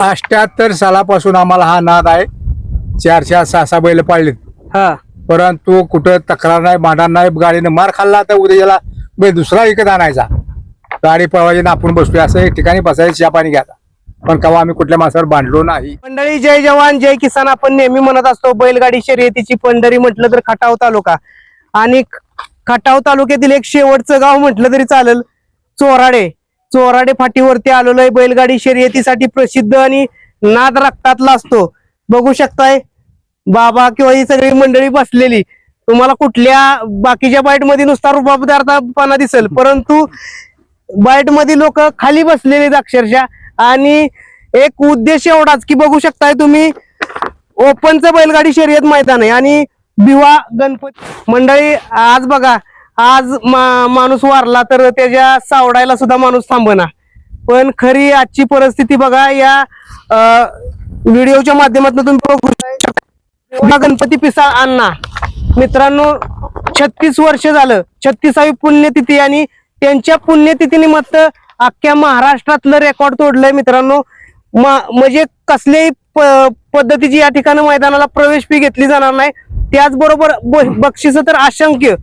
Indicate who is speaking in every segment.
Speaker 1: अष्ट्याहत्तर सालापासून आम्हाला हा नाद आहे. चार चार सहा सहा बैल पाळलेत.
Speaker 2: हा.
Speaker 1: परंतु कुठं तक्रार नाही भांडण नाही गाडीने मार खाल्ला तर उद्या याला बैल दुसरा विकत आणायचा. गाडी पळवायची ना आपण बसतोय असं एक ठिकाणी बसायचं चहा पाणी घ्यायचा. पण केव्हा आम्ही कुठल्या माणसावर बांधलो नाही.
Speaker 2: मंडळी जय जवान जय किसान. आपण नेहमी म्हणत असतो बैलगाडी शर्यतीची पंढरी म्हटलं तर खटाव तालुका. आणि खटाव तालुक्यातील एक शेवटचं गाव म्हटलं तरी चालेल चोराडे. चोराडे फाटीवरती आलेलो आहे. बैलगाडी शर्यतीसाठी प्रसिद्ध आणि नाद रक्तातला असतो. बघू शकताय बाबा किंवा ही सगळी मंडळी बसलेली. तुम्हाला कुठल्या बाकीच्या बाईटमध्ये नुसता रुबाबदारपणा दिसेल परंतु बाईटमध्ये लोक खाली बसलेले आहेत अक्षरशः. आणि एक उद्देश एवढाच की बघू शकताय तुम्ही ओपनचं बैलगाडी शर्यत मैदान आहे. आणि बिवा गणपती मंडळी आज बघा आज मा- माणूस वारला तर त्याच्या सावडायला सुद्धा माणूस थांबना. पण खरी आजची परिस्थिती बघा या अं, व्हिडिओच्या माध्यमातून तुम्ही बघू शकता. गणपती पिसाळ अण्णा मित्रांनो छत्तीस वर्ष झालं. छत्तीसावी पुण्यतिथी आणि त्यांच्या पुण्यतिथीनिमित्त अख्ख्या महाराष्ट्रातलं रेकॉर्ड तोडलंय मित्रांनो. म्हणजे कसल्याही प- पद्धतीची या ठिकाणी मैदानाला प्रवेश फी घेतली जाणार नाही. त्याचबरोबर बक्षीस तर अशंक्य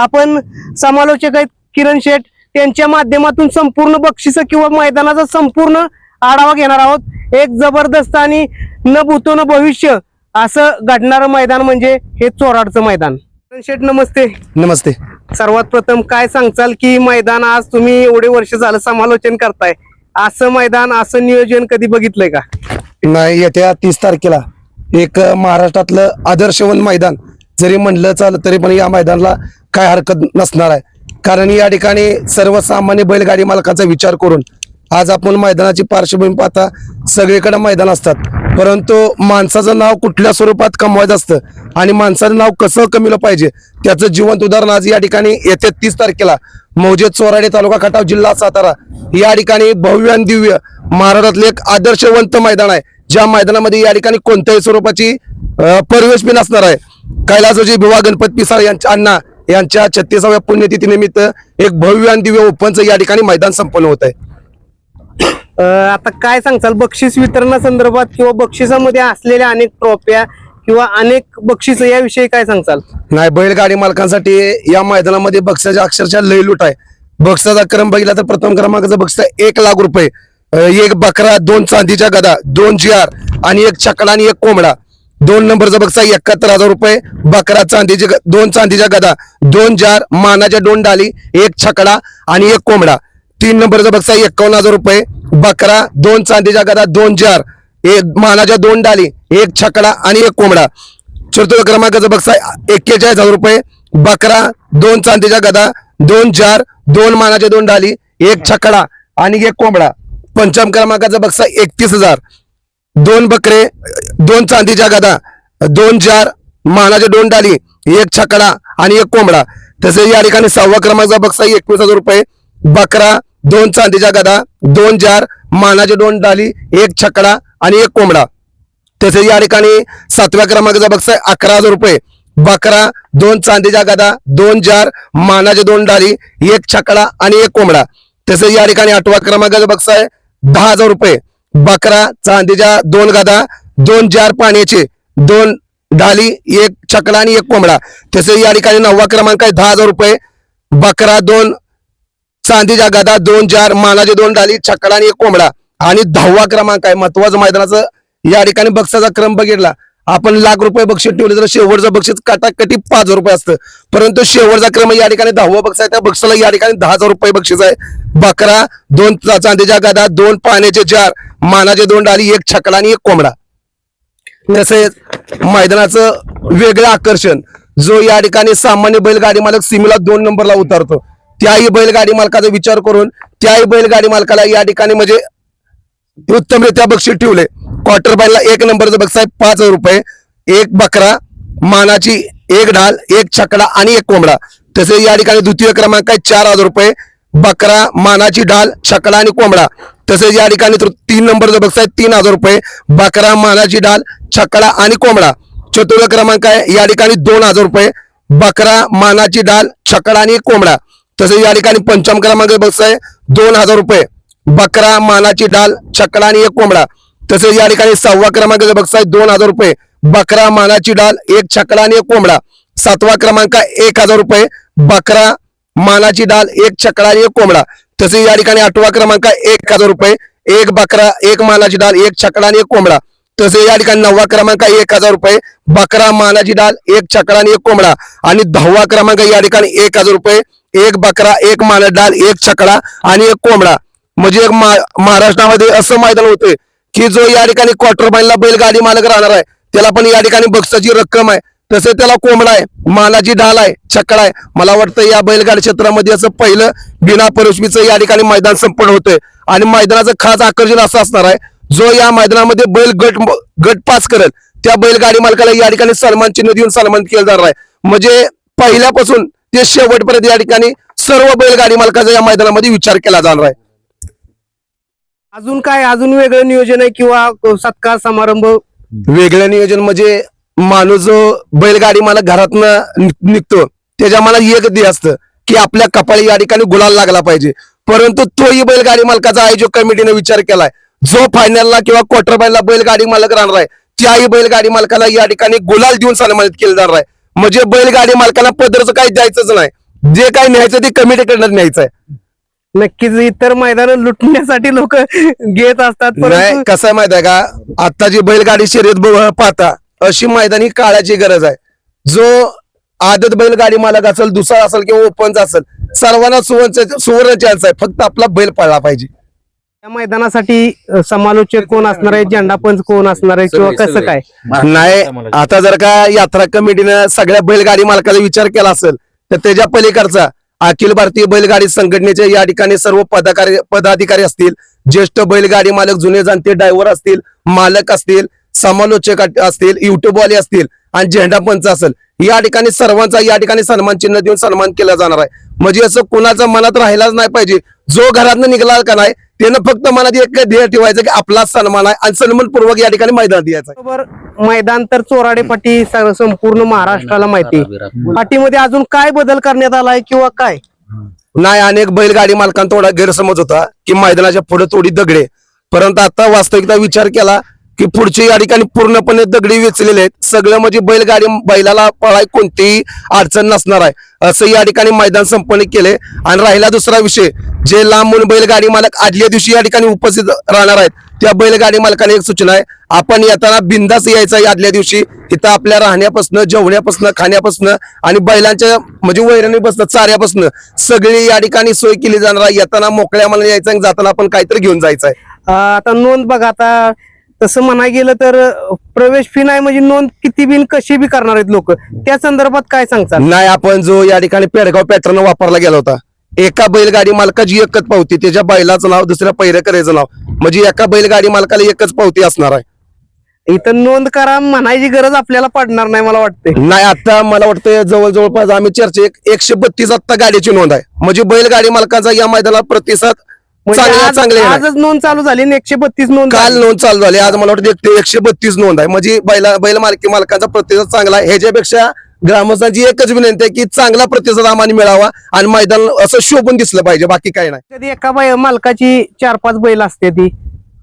Speaker 2: आपण समालोचक आहेत किरण शेठ. त्यांच्या माध्यमातून संपूर्ण बक्षिस किंवा मैदानाचा संपूर्ण आढावा घेणार आहोत. एक जबरदस्त आणि न भूतो न भविष्य असं घडणारं मैदान म्हणजे हे चोराडचं मैदान. किरण शेठ नमस्ते.
Speaker 3: नमस्ते.
Speaker 2: सर्वात प्रथम काय सांगचाल की मैदान आज तुम्ही एवढे वर्ष झालं समालोचन करताय. असं मैदान असं नियोजन कधी बघितलंय का?
Speaker 3: नाही येत्या तीस तारखेला एक महाराष्ट्रातलं आदर्शवन मैदान. जरी म्हणलं चाल तरी पण या मैदानाला काय हरकत नसणार आहे. कारण या ठिकाणी सर्वसामान्य बैलगाडी मालकाचा विचार करून आज आपण मैदानाची पार्श्वभूमी पाहता सगळीकडे मैदान असतात. परंतु माणसाचं नाव कुठल्या स्वरूपात कमवायचं असतं आणि माणसाचं नाव कसं कमीलं पाहिजे त्याचं जिवंत उदाहरण आज या ठिकाणी येत्या तीस तारखेला मौजे चोराडे तालुका खटाव जिल्हा सातारा. या ठिकाणी भव्य आणि दिव्य महाराष्ट्रातले एक आदर्शवंत मैदान आहे. ज्या मैदानामध्ये या ठिकाणी कोणत्याही स्वरूपाची अं, बी नसणार आहे. कैलासोजी भिवा गणपत पिसाळ यांच्या अण्णा यांच्या छत्तीसाव्या पुण्यतिथीनिमित्त एक भव्य आणि दिव्य ओपनचं या ठिकाणी मैदान संपन्न होत आहे.
Speaker 2: आता काय सांगचाल बक्षीस वितरणासंदर्भात किंवा बक्षिसामध्ये असलेल्या अनेक ट्रॉफ्या किंवा अनेक बक्षीस याविषयी काय सांगचाल
Speaker 3: नाही बैलगाडी मालकांसाठी या मैदानामध्ये बक्षाच्या अक्षरशः लय लूट आहे. बक्षाचा क्रम बघितला तर प्रथम क्रमांकाचा बक्षीस एक लाख रुपये. एक बकरा दोन चांदीच्या गदा दोन जिआर आणि एक चकडा आणि एक कोंबडा. दोन नंबरचा बक्सा एकाहत्तर हजार रुपये बकरा चांदीची ग- दोन चांदीच्या गदा दोन जार मानाच्या दोन डाली एक छकडा आणि एक कोंबडा. तीन नंबरचा बक्सा एकावन्न हजार रुपये बकरा दोन चांदीच्या गदा दोन जार एक मानाच्या दोन डाली एक छकडा आणि एक कोंबडा. चतुर्थ क्रमांकाचा बक्सा एक्केचाळीस हजार रुपये बकरा दोन चांदीच्या गदा दोन जार दोन मानाच्या दोन डाली एक छकडा आणि एक कोंबडा. पंचम क्रमांकाचा बक्सा एकतीस हजार. दोन बकरे दोन चांदीच्या गदा दोन जार मानाच्या दोन डाली एक छकडा आणि एक कोंबडा. तसेच या ठिकाणी सहावा क्रमांकाचा बक्सा आहे एकवीस हजार रुपये. बकरा दोन चांदीच्या गदा दोन जार मानाच्या दोन डाली एक छकडा आणि एक कोंबडा. तसेच या ठिकाणी सातव्या क्रमांकाचा बक्सा आहे अकरा हजार रुपये. बकरा दोन चांदीच्या गदा दोन जार मानाच्या दोन डाली एक छकडा आणि एक कोंबडा. तसेच या ठिकाणी आठवा क्रमांकाचा बक्सा आहे दहा हजार रुपये. बकरा चांदीच्या दोन गदा दोन जार पाण्याचे दोन डाली एक छकडा आणि एक कोंबडा. तसे या ठिकाणी नववा क्रमांक आहे दहा हजार रुपये. बकरा दोन चांदीच्या गदा दोन जार मानाचे दोन डाली चकडा आणि एक कोंबडा. आणि दहावा क्रमांक आहे महत्वाचं मैदानाचं. या ठिकाणी बक्षाचा क्रम बघितला. आपण लाख रुपये बक्षीस ठेवले तर शेवटचं बक्षीस काटाकटी पाच हजार रुपये असतं. परंतु शेवटचा क्रम या ठिकाणी दहावा बक्षीस आहे. त्या बक्षाला या ठिकाणी दहा हजार रुपये बक्षीस आहे. बकरा दोन चांदीच्या गदा दोन पाण्याचे जार मानाचे दोन डाली एक छकडा आणि एक कोंबडा. तसेच मैदानाचं वेगळं आकर्षण. जो या ठिकाणी सामान्य बैलगाडी मालक सीमेला दोन नंबरला उतरतो. त्याही बैलगाडी मालकाचा विचार करून त्याही बैलगाडी मालकाला या ठिकाणी म्हणजे उत्तमरित्या बक्षीस ठेवले. क्वार्टर बायला एक नंबरचं बक्षीस आहे पाच हजार रुपये. एक बकरा मानाची एक ढाल एक छकडा आणि एक कोंबडा. तसे या ठिकाणी द्वितीय क्रमांक आहे चार हजार रुपये. बकरा मानाची ढाल छकडा आणि कोंबडा. तसेच या ठिकाणी तीन नंबरचं बक्षीस आहे तीन हजार रुपये. बकरा मानाची ढाल छकडा आणि कोंबडा. चतुर्थ क्रमांक आहे या ठिकाणी दोन हजार रुपये. बकरा मानाची ढाल छकडा आणि एक कोंबडा. तसेच या ठिकाणी पंचम क्रमांक बक्षीस आहे दोन हजार रुपये. बकरा मानाची डाल छकडा आणि एक कोंबडा. तसेच या ठिकाणी सहावा क्रमांकाचा जर बघताय दोन हजार रुपये. बकरा मानाची डाल एक छकडा आणि एक कोंबडा. सातवा क्रमांक एक हजार रुपये. बकरा मानाची डाल एक छकडा आणि एक कोंबडा. तसेच या ठिकाणी आठवा क्रमांक एक हजार रुपये. एक बकरा एक मानाची डाल एक छकडा आणि एक कोंबडा. तसेच या ठिकाणी नववा क्रमांक एक हजार रुपये. बकरा मानाची डाल एक छकडा आणि एक कोंबडा. आणि दहावा क्रमांक या ठिकाणी एक हजार रुपये. एक बकरा एक मानाची डाल एक छकडा आणि एक कोंबडा. म्हणजे एक मा- महाराष्ट्रामध्ये असं मैदान होते की जो या ठिकाणी क्वार्टर फायनला बैलगाडी मालक राहणार आहे त्याला पण या ठिकाणी बक्षाची रक्कम आहे. तसे त्याला कोंबडा आहे मानाची ढाल आहे छकडा आहे. मला वाटतं या बैलगाडी क्षेत्रामध्ये असं पहिलं बिना परशमीचं या ठिकाणी मैदान संपन्न होतंय. आणि मैदानाचं खास आकर्षण असं असणार आहे जो या मैदानामध्ये बैल गट गट पास करेल त्या बैलगाडी मालकाला या ठिकाणी सन्मान चिन्ह देऊन सन्मान केलं जाणार आहे. म्हणजे पहिल्यापासून ते शेवटपर्यंत या ठिकाणी सर्व बैलगाडी मालकाचा या मैदानामध्ये विचार केला जाणार आहे.
Speaker 2: अजून काय? अजून वेगळं नियोजन आहे किंवा सत्कार समारंभ?
Speaker 3: वेगळं नियोजन म्हणजे माणूस जो बैलगाडी मला घरातनं निघतो त्याच्या मला एक ध्येय असतं की आपल्या कपाळी या ठिकाणी गुलाल लागला पाहिजे. परंतु तोही बैलगाडी मालकाचा आयोजक कमिटीने विचार केलाय. जो फायनलला किंवा क्वार्टर फायनलला बैलगाडी मालक राहणार आहे त्याही बैलगाडी मालकाला या ठिकाणी गुलाल देऊन सन्मानित केलं जाणार आहे. म्हणजे बैलगाडी मालकाला पदरचं काही द्यायचंच नाही. जे काही न्यायचं ते कमिटीकडनं न्यायचं आहे
Speaker 2: नक्कीच इतर मैदान लुटण्यासाठी लोक घेत असतात
Speaker 3: नाही कसं आहे माहीत आहे का? आता जी बैलगाडी शर्यत पाहता अशी मैदानी काळाची गरज आहे. जो आदत बैलगाडी मालक असेल दुसरा असेल किंवा ओपनचा असेल सर्वांना सुवर्ण सुवर्ण चान्स आहे. फक्त आपला बैल पळला पाहिजे.
Speaker 2: या मैदानासाठी समालोचक कोण असणार आहे? झेंडा पंच कोण असणार आहे? किंवा कसं काय?
Speaker 3: नाही आता जर का यात्रा कमिटीनं सगळ्या बैलगाडी मालकाचा विचार केला असेल तर त्याच्या पलीकडचा अखिल भारतीय बैलगाडी संघटनेचे या ठिकाणी सर्व पदाकारी पदाधिकारी असतील ज्येष्ठ बैलगाडी मालक जुने जाणते ड्रायव्हर असतील मालक असतील समालोचक असतील युट्यूबवाले असतील आणि झेंडा पंच असेल. या ठिकाणी सर्वांचा या ठिकाणी सन्मान चिन्ह देऊन सन्मान केला जाणार आहे. म्हणजे असं कुणाचं मनात राहिलाच नाही पाहिजे. जो घरातनं निघाला का नाही त्यानं फक्त मनात एक ध्येय ठेवायचं की आपला सन्मान आहे आणि सन्मानपूर्वक या ठिकाणी मैदानात यायचं. आहे.
Speaker 2: बरोबर. मैदान तर चोराडे पाटी संपूर्ण महाराष्ट्राला माहिती. पाटीमध्ये अजून काय बदल करण्यात आलाय किंवा काय?
Speaker 3: नाही अनेक बैलगाडी मालकांना थोडा गैरसमज होता की मैदानाच्या पुढे थोडी दगडे. परंतु आता वास्तविकता विचार केला की पुढची या ठिकाणी पूर्णपणे दगडी वेचलेले आहेत. सगळं म्हणजे बैलगाडी बैलाला पळाय कोणतीही अडचण नसणार आहे. असं या ठिकाणी मैदान संपन्न केले आणि राहिला दुसरा विषय जे लांबून बैलगाडी मालक आदल्या दिवशी या ठिकाणी उपस्थित राहणार आहेत त्या बैलगाडी मालकाने एक सूचना आहे. आपण येताना बिंदास यायचा आहे आदल्या दिवशी. इथं आपल्या राहण्यापासून जेवण्यापासून खाण्यापासून आणि बैलांच्या म्हणजे वैरणीपासून चाऱ्यापासून सगळी या ठिकाणी सोय केली जाणार आहे. येताना मोकळ्या मनाने यायचं आणि जाताना आपण काहीतरी घेऊन जायचं आहे.
Speaker 2: आता नोंद बघा आता तसं म्हणाय गेलं तर प्रवेश फी नाही म्हणजे नोंद किती बिन कशी बी करणार आहेत लोक? त्या संदर्भात काय सांगतात
Speaker 3: नाही आपण जो या ठिकाणी पेडगाव पॅटर्न वापरला गेला होता एका बैलगाडी मालकाची एकच पावती त्याच्या बैलाचं नाव दुसऱ्या पैरेकऱ्याचं नाव म्हणजे एका बैलगाडी मालकाला एकच पावती असणार आहे.
Speaker 2: इथं नोंद करा म्हणायची गरज आपल्याला पडणार नाही मला वाटते
Speaker 3: नाही आता मला वाटतं जवळ जवळपास आम्ही चर्चे एक एकशे बत्तीस आत्ता गाडीची नोंद आहे. म्हणजे बैलगाडी मालकाचा या मैदानात प्रतिसाद
Speaker 2: म्हणजे
Speaker 3: चांगला
Speaker 2: आज-
Speaker 3: येणार.
Speaker 2: आजच नोंद चालू झाली आणि एकशे बत्तीस नोंद
Speaker 3: काल
Speaker 2: झाली.
Speaker 3: नोंद चालू झाली. आज मला वाटतं एक- एकशे बत्तीस नोंद आहे. म्हणजे बैला बैल मालकी मालकांचा प्रतिसाद चांगला आहे. ह्याच्यापेक्षा ग्रामस्थांची एकच विनंती आहे की चांगला प्रतिसाद आम्हाला मिळावा आणि मैदान असं शोभून दिसलं पाहिजे. बाकी काही नाही.
Speaker 2: कधी एका बाई मालकाची चार पाच बैल असते ती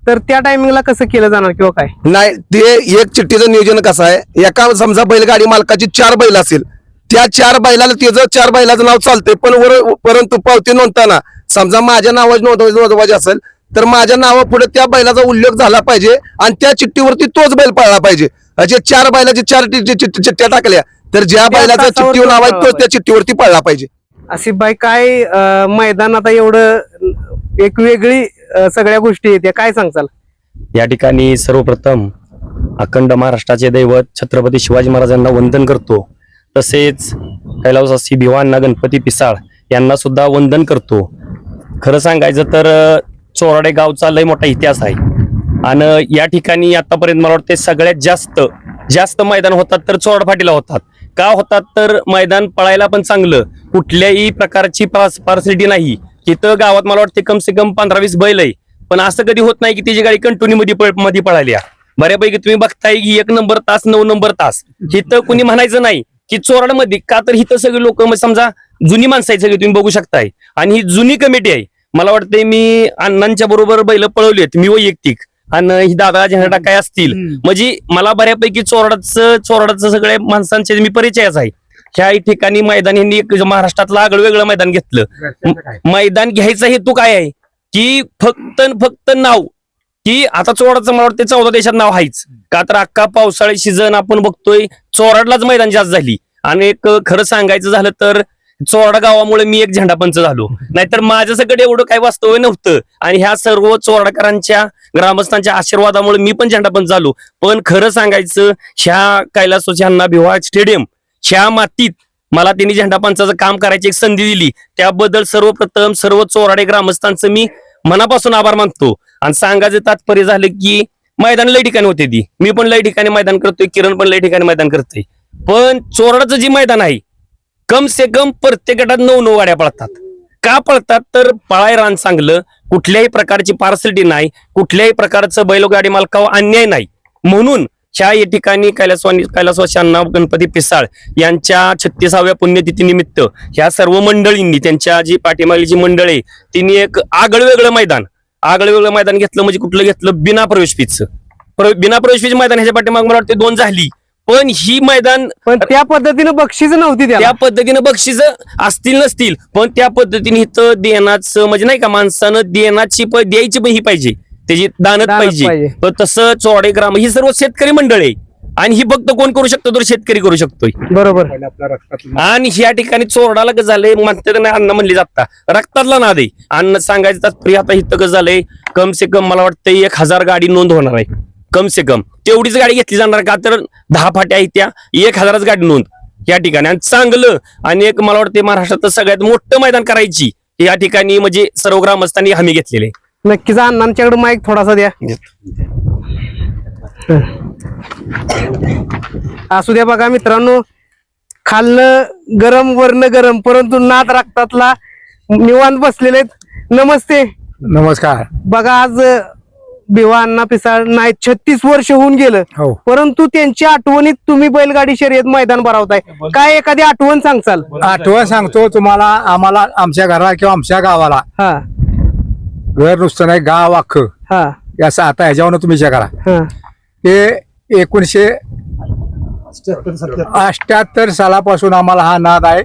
Speaker 2: तर त्या टायमिंगला कसं केलं जाणार किंवा काय?
Speaker 3: नाही ते एक चिठ्ठीचं नियोजन कसं आहे? एका समजा बैलगाडी मालकाची चार बैल असेल त्या चार बैलाला त्याचं चार बैलाचं नाव चालतंय पण वर परंतु पावती नोंदताना समजा माझ्या नावाची नोंदवायची नोंदवायची असेल तर माझ्या नावापुढे त्या बैलाचा उल्लेख झाला पाहिजे आणि त्या चिठ्ठीवरती तोच बैल पळला पाहिजे. असे चार बैलाचे चार चिठ्ठ्या टाकल्या तर ज्या
Speaker 2: त्या
Speaker 3: बैलाचा चिठ्ठीवर नाव आहे तोच त्या चिठ्ठीवरती पळला पाहिजे.
Speaker 2: आसिफ भाई काय मैदान आता एवढं एक वेगळी सगळ्या गोष्टी येत्या काय सांगचाल
Speaker 4: या ठिकाणी सर्वप्रथम अखंड महाराष्ट्राचे दैवत छत्रपती शिवाजी महाराजांना वंदन करतो. तसेच कैलासवासी भिवांना गणपती पिसाळ यांना सुद्धा वंदन करतो. खरं सांगायचं तर चोराडे गावचा लय मोठा इतिहास आहे. आणि या ठिकाणी आतापर्यंत मला वाटते सगळ्यात जास्त जास्त मैदान होतात तर चोराड फाटीला होतात. का होतात तर मैदान पळायला पण चांगलं. कुठल्याही प्रकारची पार्सिटी नाही. तिथं गावात मला वाटते कम से कम पंधरा वीस बैल आहे. पण असं कधी होत नाही की त्याची गाडी कंटिन्यू मध्ये पळ- मध्ये पळाली बऱ्यापैकी तुम्ही बघताय की एक नंबर तास नऊ नंबर तास. इथं कुणी म्हणायचं नाही. की चोराडमध्ये का तर इथं सगळे लोक समजा जुनी माणसं आहेत सगळी तुम्ही बघू शकताय. आणि ही जुनी कमिटी आहे. मला वाटतंय मी अण्णांच्या बरोबर बैल पळवली आहेत. मी वैयक्तिक. आणि ही दादा झेंडा टाकाय असतील? म्हणजे मला बऱ्यापैकी चोरडाचं चोरडाचं सगळ्या माणसांचे मी परिचयच आहे. ह्या ठिकाणी मैदान यांनी महाराष्ट्रातलं आगळं वेगळं मैदान घेतलं. मैदान घ्यायचा हेतू काय आहे? की फक्त फक्त नाव. की आता चोराचं मला वाटतं चौदा देशात नाव आहेच. का तर अख्खा पावसाळी सीझन आपण बघतोय चोराडलाच मैदान जास्त झाली. आणि एक खरं सांगायचं झालं तर चोरडा गावामुळे मी एक झेंडापंच झालो. नाहीतर माझ्यासकडे एवढं काही वास्तव्य नव्हतं. आणि ह्या सर्व चोरडाकरांच्या ग्रामस्थांच्या आशीर्वादामुळे मी पण झेंडापंच झालो. पण खरं सांगायचं ह्या कैलासोच्या भिवा स्टेडियम ह्या मातीत मला त्यांनी झेंडापंचाचं काम करायची एक संधी दिली. त्याबद्दल सर्वप्रथम सर्व चोराडे ग्रामस्थांचं मी मनापासून आभार मानतो. आणि सांगायचं तात्पर्य झालं की मैदान लय ठिकाणी होते ती. मी पण लय ठिकाणी मैदान करतोय किरण पण लय ठिकाणी मैदान करतोय. पण चोरडाचं जे मैदान आहे कम से कम प्रत्येक गटात नऊ नऊ गाड्या पळतात. का पळतात? तर पळाय रान चांगलं कुठल्याही प्रकारची पार्सलिटी नाही कुठल्याही प्रकारचं बैलगाडी मालकावर अन्याय नाही. म्हणून ह्या या ठिकाणी कैलासवानी कैलासवाशांना गणपती पिसाळ यांच्या छत्तीसाव्या पुण्यतिथीनिमित्त ह्या सर्व मंडळींनी त्यांच्या जी पाठीमागली जी मंडळ आहे तिने एक आगळ वेगळं मैदान आगळ वेगळं मैदान घेतलं म्हणजे कुठलं घेतलं? बिना प्रवेश प्र- बिना प्रवेश फीचं मैदान ह्याच्या पाठीमाग मला वाटतं दोन झाली. पण ही मैदान
Speaker 2: पण त्या पद्धतीनं बक्षीस नव्हती
Speaker 4: त्या पद्धतीनं बक्षीस असतील नसतील. पण त्या पद्धतीने इथं देण्याचं म्हणजे नाही का माणसानं देण्याची द्यायची पण ही पाहिजे. त्याची दानत पाहिजे.
Speaker 2: पाहिजे.
Speaker 4: पण तसं चोडे ग्राम ही सर्व शेतकरी मंडळ आहे. आणि ही फक्त कोण करू शकतो तर शेतकरी करू शकतोय.
Speaker 2: बरोबर.
Speaker 4: आणि ह्या ठिकाणी चोरडाला कसं झालंय म्हणते नाही अन्न म्हणली जाता. रक्तातला नाद आहे. अन्न सांगायचं तात्पर्य आता इथं कसं झालंय कम से कम मला वाटतं एक हजार गाडी नोंद होणार आहे. कम से कम. तेवढीच गाडी घेतली जाणार का? तर दहा फाट्या आहेत त्या एक हजारच गाडी नोंद या ठिकाणी. आणि चांगलं आणि एक मला वाटतं महाराष्ट्रात सगळ्यात मोठं मैदान करायची या ठिकाणी म्हणजे सर्व ग्रामस्थांनी हमी घेतलेली.
Speaker 2: नक्कीच अण्णांच्याकडे माईक थोडासा द्या. असू द्या बघा मित्रांनो. खाल्लं गरम वर्ण गरम परंतु नाद रक्तातला निवांत बसलेले. नमस्ते.
Speaker 1: नमस्कार.
Speaker 2: बघा आज भिवा अण्णा पिसाळ नाही छत्तीस वर्ष होऊन गेलं.
Speaker 1: हो.
Speaker 2: परंतु त्यांच्या आठवणीत तुम्ही बैलगाडी शर्यत मैदान भरवताय. काय एखादी आठवण सांगचाल?
Speaker 1: आठवण सांगतो तुम्हाला आम्हाला आमच्या घराला किंवा आमच्या गावाला.
Speaker 2: हा.
Speaker 1: घर नुसतं नाही गाव अख्खं.
Speaker 2: हा.
Speaker 1: असं आता ह्याच्यावर तुम्ही विचार करा.
Speaker 2: हा.
Speaker 1: हे एकोणीसशे अठ्याहत्तर सालापासून आम्हाला हा नाद आहे.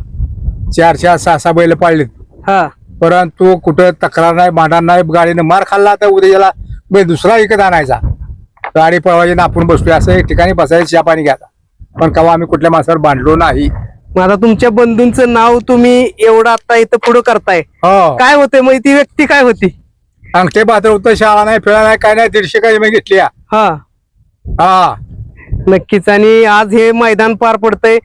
Speaker 1: चार चार सहा सहा बैल पाळलीत.
Speaker 2: हा.
Speaker 1: परंतु कुठं तक्रार नाही भांडण नाही गाडीने मार खाल्ला तर उद्या याला बैल दुसरा विकत आणायचा. गाडी पळवायची ना आपण बसतोय असं एक ठिकाणी बसायचं चहा पाणी घ्यायचा. पण केव्हा आम्ही कुठल्या माणसावर बांधलो नाही.
Speaker 2: मग आता तुमच्या बंधूंचं नाव तुम्ही एवढं आता इथं पुढं करताय.
Speaker 1: हो.
Speaker 2: काय होते मग ती व्यक्ती काय होती?
Speaker 1: अंगठे पात्र होतं शाळा नाही फिळा नाही काय नाही दीडशे काही मी घेतली
Speaker 2: हा.
Speaker 1: हा.
Speaker 2: नक्कीच. आणि आज हे मैदान पार पडतंय.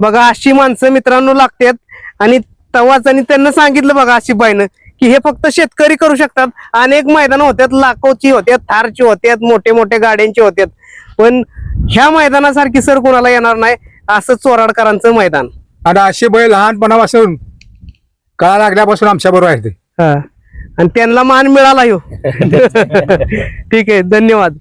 Speaker 2: बघा अशी माणसं मित्रांनो लागतात. आणि तवाच आणि त्यांना सांगितलं बघा अशी बाईनं की हे फक्त शेतकरी करू शकतात. अनेक मैदान होत्यात लाखोची होत्यात थारची होत्यात मोठे मोठे गाड्यांची होत्यात. पण ह्या मैदानासारखी सर कोणाला येणार नाही असं चोराडकरांचं मैदान.
Speaker 1: आणि अशी बैल लहानपणापासून काळा लागल्यापासून आमच्या बरोबर आहे ते.
Speaker 2: हा. आणि त्यांना मान मिळाला यो ठीक आहे धन्यवाद.